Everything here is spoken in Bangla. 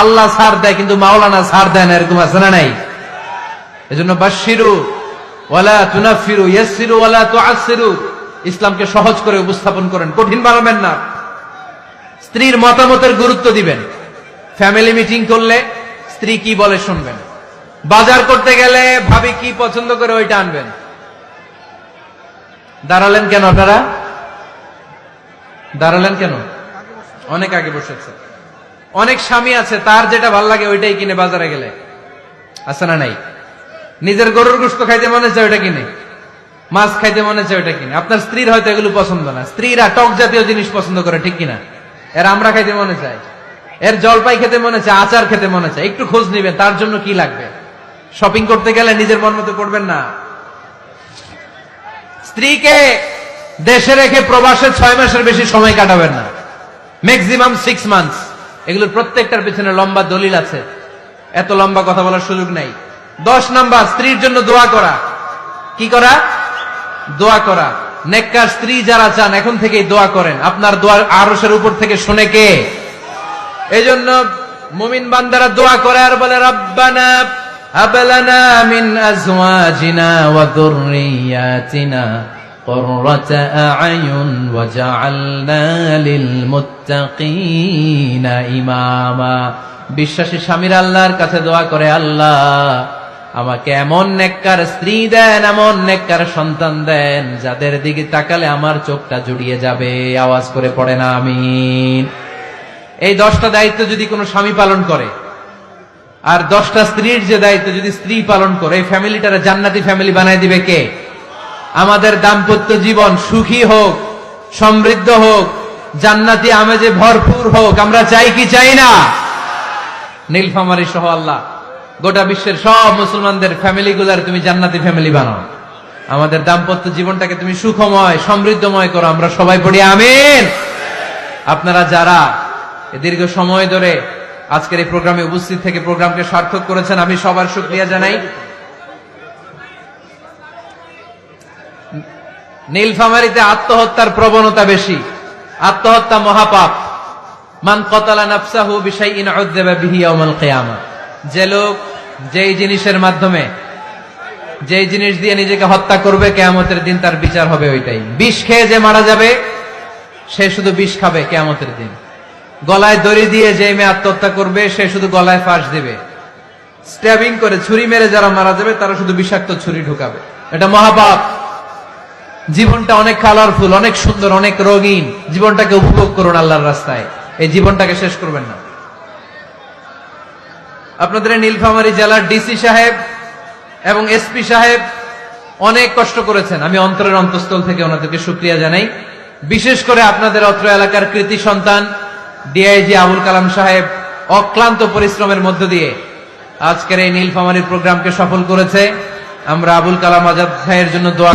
আল্লাহ ছাড় দেয়, কিন্তু মাওলানা ছাড় দেয় না, এরকম আছে না নাই? এজন্য বাশিরু ওয়ালা তুনাফিরু, ইয়াসসিরু, ওয়ালা তুআসসিরু। ইসলামকে সহজ করে উপস্থাপন করেন, কঠিন বানাবেন না। স্ত্রীর মতামতের গুরুত্ব দিবেন। ফ্যামিলি মিটিং করলে স্ত্রী কি বলে শুনবেন। বাজার করতে গেলে ভাবি কি পছন্দ করে ওইটা আনবেন। দাঁড়ালেন কেন আপনারা? দাঁড়ালেন কেন? অনেক আগে বসেছে। অনেক স্বামী আছে, তার যেটা ভালো লাগে ওইটাই কিনে বাজারে গেলে। আছে না নাই? নিজের গরুর গোস্ত খাইতে মনে চায় ওইটা কিনে। মাছ খাইতে মনে চায় ওইটা কিনে। আপনার স্ত্রীর হয়তো এগুলো পছন্দ না। স্ত্রীরা টক জাতীয় জিনিস পছন্দ করে, ঠিক কিনা? এর আমরা খাইতে মনে চায় এর জলপাই খেতে মনে চায়, আচার খেতে মনে চায়। একটু খোঁজ নিবেন, তার জন্য কি লাগবে? শপিং করতে গেলে নিজের মন মতো করবেন না। স্ত্রীকে দেশে রেখে প্রবাসে ছয় মাসের বেশি সময় কাটাবেন না। ম্যাক্সিমাম সিক্স মান্থস এগুলোর প্রত্যেকটার পিছনে লম্বা দলিল আছে। এত লম্বা কথা বলার সুযোগ নাই। দশ নাম্বার, স্ত্রীর জন্য দোয়া করা। কি করা? দোয়া করা। নেককার স্ত্রী যারা চান, এখন থেকেই দোয়া করেন। আপনার দোয়ার আরসের উপর থেকে শুনে কে? এই জন্য মুমিন বান্দারা দোয়া করে আর বলে, রব্বানা হাবলানা মিন আজওয়াজিনা ওয়া যুররিয়াতিনা। قرة أعين وجعلنا للمتقين إماما বিশ্বাসী স্বামীর আল্লাহর কাছে দোয়া করে আল্লাহ আমাকে এমন নেককার স্ত্রী দেন এমন নেককার সন্তান দেন যাদের দিকে তাকালে আমার চোখটা জুড়িয়ে যাবে আওয়াজ করে পড়ে না আমিন এই দশটা দায়িত্ব যদি কোনো স্বামী পালন করে আর দশটা স্ত্রীর যে দায়িত্ব যদি স্ত্রী পালন করে এই ফ্যামিলিটারে জান্নাতি ফ্যামিলি বানায় দিবে কে আমাদের দাম্পত্য জীবন সুখী হোক, সমৃদ্ধ হোক, জান্নাতি আমেজে ভরপুর হোক, আমরা চাই কি চাই না? নীলফামারি সহ আল্লাহ, গোটা বিশ্বের সব মুসলমানদের ফ্যামিলি গুলার তুমি জান্নাতি ফ্যামিলি বানাও। আমাদের দাম্পত্য জীবনটাকে তুমি সুখময়, সমৃদ্ধময় করো, আমরা সবাই পড়ি আমিন। আপনারা যারা দীর্ঘ সময় ধরে আজকের এই প্রোগ্রামে উপস্থিত থেকে প্রোগ্রামকে সার্থক করেছেন, আমি সবার শুক্রিয়া জানাই। নীলফামারিতে আত্মহত্যার প্রবণতা বেশি। আত্মহত্যা মহাপাপ। মান কতালা নাফসাহু বিশাইইন উযযিবা বিহি ইয়াউমাল কিয়ামা। যে লোক যেই জিনিসের মাধ্যমে, যেই জিনিস দিয়ে নিজেকে হত্যা করবে, কেয়ামতের দিন তার বিচার হবে ওইটাই। বিষ খেয়ে যে মারা যাবে, সে শুধু বিষ খাবে কেয়ামতের দিন। গলায় দড়ি দিয়ে যে মেয়ে আত্মহত্যা করবে, সে শুধু গলায় ফাঁস দিবে। স্ট্যাবিং করে ছুরি মেরে যারা মারা যাবে, তারা শুধু বিষাক্ত ছুরি ঢুকাবে। এটা মহাপাপ। জীবনটা অনেক কালারফুল অনেক সুন্দর, অনেক রঙিন। জীবনটাকে উপভোগ করুন আল্লাহর রাস্তায়। এই জীবনটাকে শেষ করবেন না। আপনাদের নীলফামারী জেলার ডিসি সাহেব এবং এসপি সাহেব অনেক কষ্ট করেছেন। আমি অন্তরের অন্তঃস্থল থেকে ওনাদেরকে সুক্রিয়া জানাই। বিশেষ করে আপনাদের অত্র এলাকার কৃতি সন্তান, ডিআইজি আবুল কালাম সাহেব, অক্লান্ত পরিশ্রমের মধ্য দিয়ে আজকের এই নীলফামারীর প্রোগ্রামকে সফল করেছে। আমরা আবুল কালাম আজাদ ভাইয়ের জন্য দোয়া